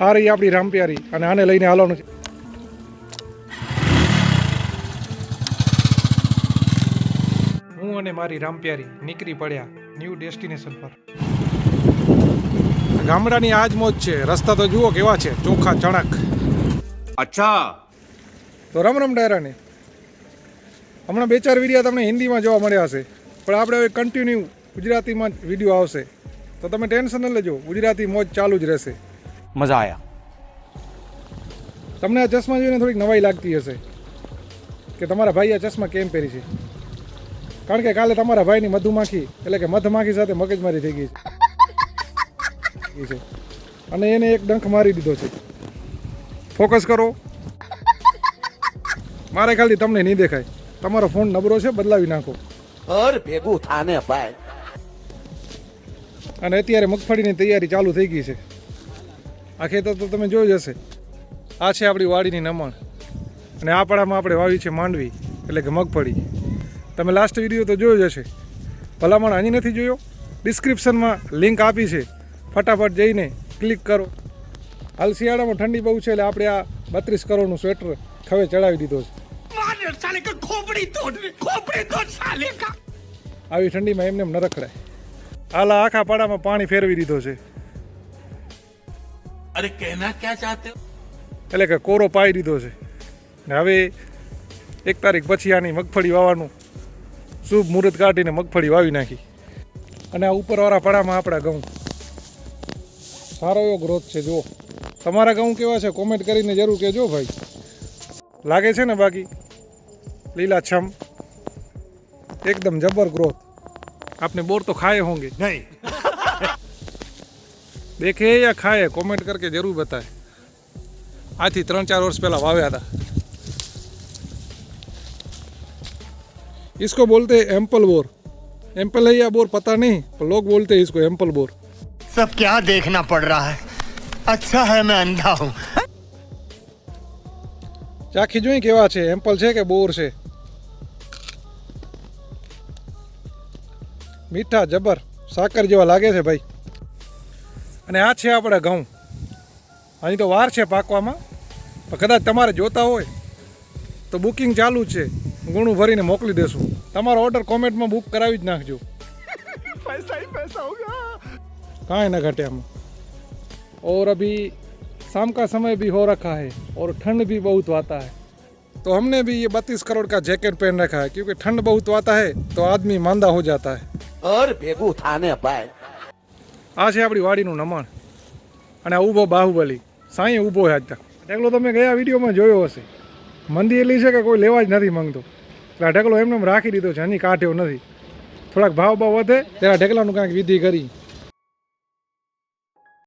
આ રહી આપણી રામપ્યારી અને આને લઈને હાલવાનું છે હું અને મારી રામપ્યારી નીકળી પડ્યા ન્યૂ ડેસ્ટિનેશન પર. ગામડાની આજ મોજ છે. રસ્તા તો જુઓ કેવા છે. ચોખા ચણક. અચ્છા. તો રમ રામ ડાયરાને. હમણાં બે ચાર વિડીયા તમને હિન્દીમાં જોવા મળ્યા હશે. પણ આપણે હવે કન્ટિન્યુ ગુજરાતીમાં જ વીડિયો આવશે. તો તમે ટેન્શન ન લેજો. ગુજરાતી મોજ ચાલુ જ રહેશે. મજા આવ્યા તમને આ ચશ્મા જોઈને થોડીક નવાઈ લાગતી હશે કે તમારા ભાઈએ આ ચશ્મા કેમ પહેરી છે? કારણ કે કાલે તમારા ભાઈની મધુમાખી એટલે કે મધમાખી સાથે મગજમારી થઈ ગઈ છે. અને એને એક ડંખ મારી દીધો છે. ફોકસ કરો. મારે ખાલી તમને નહીં દેખાય. તમારો ફોન નબળો છે બદલાવી નાખો. અર ભેગું થાને ભાઈ. અને અત્યારે મગફળીની તૈયારી ચાલુ થઈ ગઈ છે. આ ખેતર તો તમે જોઈ જ હશે. આ છે આપણી વાડીની નમણ. અને આ પાડામાં આપણે વાવી છે માંડવી એટલે કે મગફળી. તમે લાસ્ટ વીડિયો તો જોયો જ હશે. ભલામણ અહીં નથી જોયો. ડિસ્ક્રિપ્શનમાં લિંક આપી છે. ફટાફટ જઈને ક્લિક કરો. હાલ શિયાળામાં ઠંડી બહુ છે એટલે આપણે આ બત્રીસ કરોડનું સ્વેટર ખવે ચડાવી દીધો છે. આવી ઠંડીમાં એમને એમ ન રખડાય. હાલ આખા પાડામાં પાણી ફેરવી દીધો છે. અરે કહેના ક્યાં ચાહતે એટલે કે કોરો પાઈ દીધો છે. ને હવે એક તારીખ પછી આની મગફળી વાવવાનું. શુભ મુહૂર્ત કાઢીને મગફળી વાવી નાખી. અને આ ઉપરવાળા પાડામાં આપણા ઘઉં. સારો એવો ગ્રોથ છે જુઓ. તમારા ઘઉં કેવા છે? કોમેન્ટ કરીને જરૂર કહેજો ભાઈ. લાગે છે ને બાકી? લીલાછમ એકદમ જબર ગ્રોથ આપને બોર તો ખાએ હોંગે. નહીં. देखे या खाए कमेंट करके ज़रूर बताए आज थी चार वर्ष पहला वाव्या था इसको बोलते हैं एम्पल बोर एम्पल है या बोर पता नहीं पर लोग बोलते हैं इसको एम्पल बोर सब क्या देखना पड़ रहा है अच्छा है मैं अंधा हूँ क्या खिजू के एम्पल है के बोर से मीठा जबर साकर जो लगे भाई અને આ છે આપણે ઘઉં. અહીં તો વાર છે પાકવામાં. પણ કદાચ તમારે જોતા હોય તો બુકિંગ ચાલુ છે. ગુણું ભરીને મોકલી દેશું. તમારો ઓર્ડર કોમેન્ટમાં બુક કરાવી જ નાખજો. પૈસા કાંઈ ના ઘટે આમાં. और अभी शाम સમય समय હો રખા હે ઓર ઠંડ ठंड બહુ વાતા आता તો तो हमने भी ये बत्तीस જેકેટ का રખા पहन रखा है क्योंकि ठंड बहुत आता है तो आदमी मांदा हो जाता है और बेगू આ છે આપણી વાડીનું નમણ. અને આ ઊભો બાહુબલી. સાંઈ ઊભો છે આજ ઢેકલો તમે ગયા વિડીયોમાં જોયો હશે. મંદી એટલી છે કે કોઈ લેવા જ નથી માંગતો. એટલે આ ઢેકલો એમને એમ રાખી દીધો છે, એની કાઢ્યો નથી. થોડાક ભાવ ભાવ વધે, ત્યારે ઢેકલાનું કાંઈક વિધિ કરી.